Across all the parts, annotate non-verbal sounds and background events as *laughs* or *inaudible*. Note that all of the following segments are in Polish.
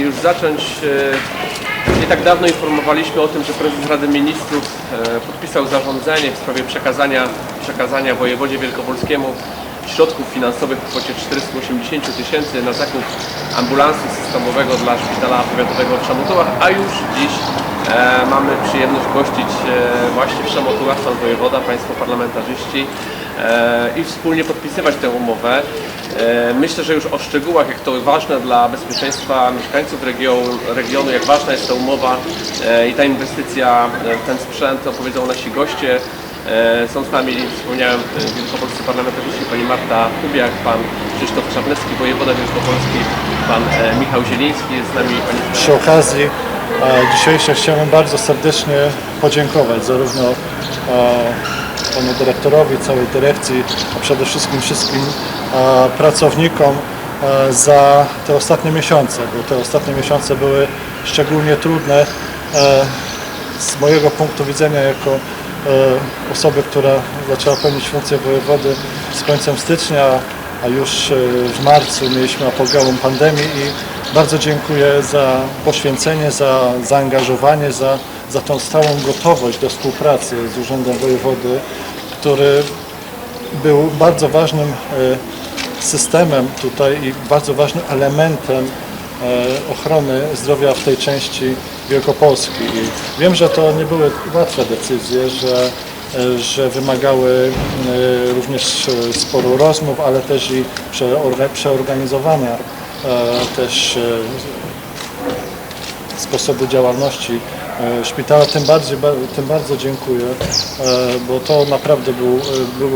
Już zacząć, e, nie tak dawno informowaliśmy o tym, że prezes Rady Ministrów e, podpisał zarządzenie w sprawie przekazania, przekazania wojewodzie wielkopolskiemu środków finansowych w kwocie 480 tysięcy na zakup ambulansu systemowego dla szpitala powiatowego w Szamotułach, a już dziś e, mamy przyjemność gościć właśnie w Szamotułach pan wojewoda, państwo parlamentarzyści i wspólnie podpisywać tę umowę. E, Myślę, że już o szczegółach, jak to ważne dla bezpieczeństwa mieszkańców regionu, regionu jak ważna jest ta umowa e, i ta inwestycja e, ten sprzęt opowiedzą nasi goście. E, Są z nami, wspomniałem, e, wielkopolscy parlamentarzyści, pani Marta Kubiak, pan Krzysztof Czarnecki, wojewoda wielkopolski, pan e, Michał Zieliński, jest z nami pani Przy okazji e, dzisiejszej chciałem bardzo serdecznie podziękować zarówno e, panu dyrektorowi, całej dyrekcji, a przede wszystkim wszystkim e, pracownikom e, za te ostatnie miesiące, bo te ostatnie miesiące były szczególnie trudne e, z mojego punktu widzenia jako osoby, która zaczęła pełnić funkcję wojewody z końcem stycznia, a już e, w marcu mieliśmy apogeum pandemii i bardzo dziękuję za poświęcenie, za zaangażowanie, za, za tą stałą gotowość do współpracy z Urzędem Wojewody, który był bardzo ważnym e, systemem tutaj i bardzo ważnym elementem e, ochrony zdrowia w tej części Wielkopolski. I wiem, że to nie były łatwe decyzje, że, że wymagały e, również sporu rozmów, ale też i przeorga- przeorganizowania e, też e, sposobu działalności szpitala. Tym, bardziej, ba- tym bardzo dziękuję, bo to naprawdę był, był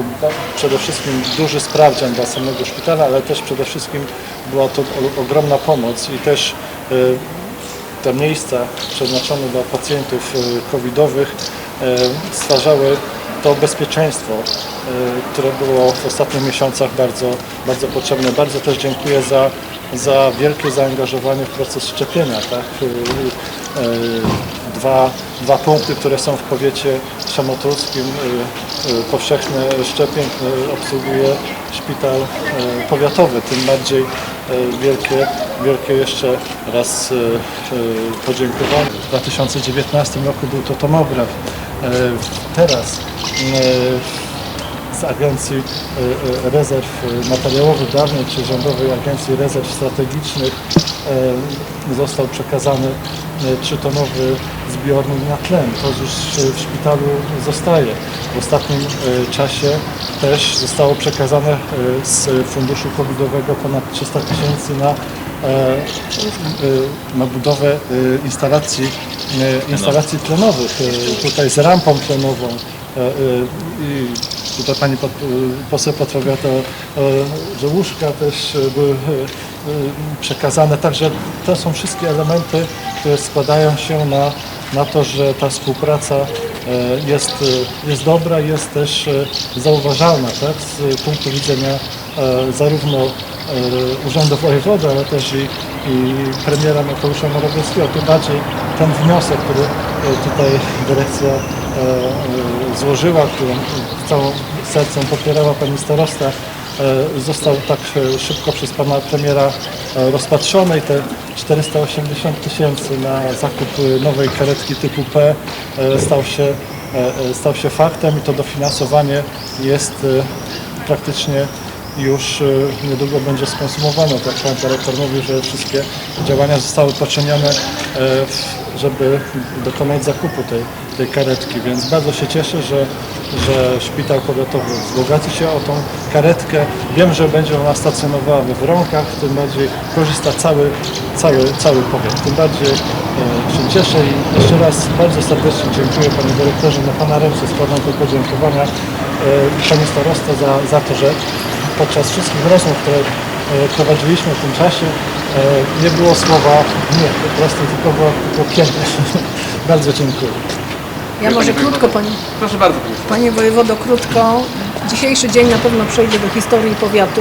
przede wszystkim duży sprawdzian dla samego szpitala, ale też przede wszystkim była to ogromna pomoc i też te miejsca przeznaczone dla pacjentów covidowych stwarzały to bezpieczeństwo, e, które było w ostatnich miesiącach bardzo, bardzo potrzebne. Bardzo też dziękuję za, za wielkie zaangażowanie w proces szczepienia. Tak? E, e, Dwa, dwa punkty, które są w powiecie szamotulskim, e, e, powszechne szczepień e, obsługuje szpital e, powiatowy. Tym bardziej e, wielkie, wielkie jeszcze raz e, e, podziękowanie. W 2019 roku był to tomograf. E, Teraz e, z Agencji e, Rezerw Materiałowych Dawnych czy Rządowej Agencji Rezerw Strategicznych został przekazany trzytonowy zbiornik na tlen. To już w szpitalu zostaje. W ostatnim czasie też zostało przekazane z funduszu covidowego ponad 300 tysięcy na, na budowę instalacji, instalacji tlenowych, e, tutaj z rampą tlenową. E, e, I tutaj pani e, poseł podpowiada, e, że łóżka też e, były e, e, przekazane. Także to są wszystkie elementy, które składają się na, na to, że ta współpraca e, jest, e, jest dobra, jest też e, zauważalna tak, z punktu widzenia e, zarówno e, Urzędu Wojewody, ale też i, i premiera Mateusza Morawieckiego. Tym bardziej ten wniosek, który e, tutaj dyrekcja e, e, złożyła, którą całą sercem popierała pani starosta, został tak szybko przez pana premiera rozpatrzony i te 480 tysięcy na zakup nowej karetki typu P stał się, stał się faktem i to dofinansowanie jest praktycznie już e, niedługo będzie skonsumowane. Tak pan dyrektor mówił, że wszystkie działania zostały poczynione, e, żeby dokonać zakupu tej, tej karetki, więc bardzo się cieszę, że, że szpital powiatowy wzbogaci się o tą karetkę. Wiem, że będzie ona stacjonowała we Wronkach, tym bardziej korzysta cały, cały, cały powiat. Tym bardziej e, się cieszę i jeszcze raz bardzo serdecznie dziękuję Panie Dyrektorze. Na Pana ręce składam te podziękowania Pani Starosta za, za to, że podczas wszystkich rozmów, które e, prowadziliśmy w tym czasie, e, nie było słowa nie, po prostu tylko było tylko kiedy. *laughs* Bardzo dziękuję. Ja może krótko, panie, Proszę bardzo, panie wojewodo, krótko. Dzisiejszy dzień na pewno przejdzie do historii powiatu.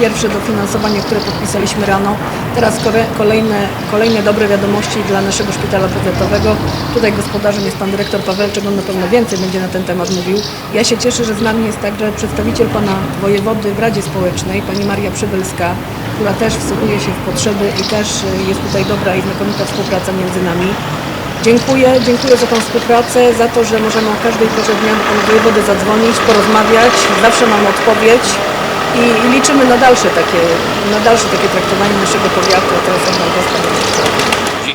Pierwsze dofinansowanie, które podpisaliśmy rano. Teraz kolejne, kolejne dobre wiadomości dla naszego szpitala powiatowego. Tutaj gospodarzem jest pan dyrektor Pawelczyk, on na pewno więcej będzie na ten temat mówił. Ja się cieszę, że z nami jest także przedstawiciel pana wojewody w Radzie Społecznej, pani Maria Przybylska, która też wsłuchuje się w potrzeby i też jest tutaj dobra i znakomita współpraca między nami. Dziękuję, dziękuję za tą współpracę, za to, że możemy o każdej porze dnia do pana wojewody zadzwonić, porozmawiać, zawsze mam odpowiedź i, i liczymy na dalsze takie, na dalsze takie traktowanie naszego powiatu, a teraz panie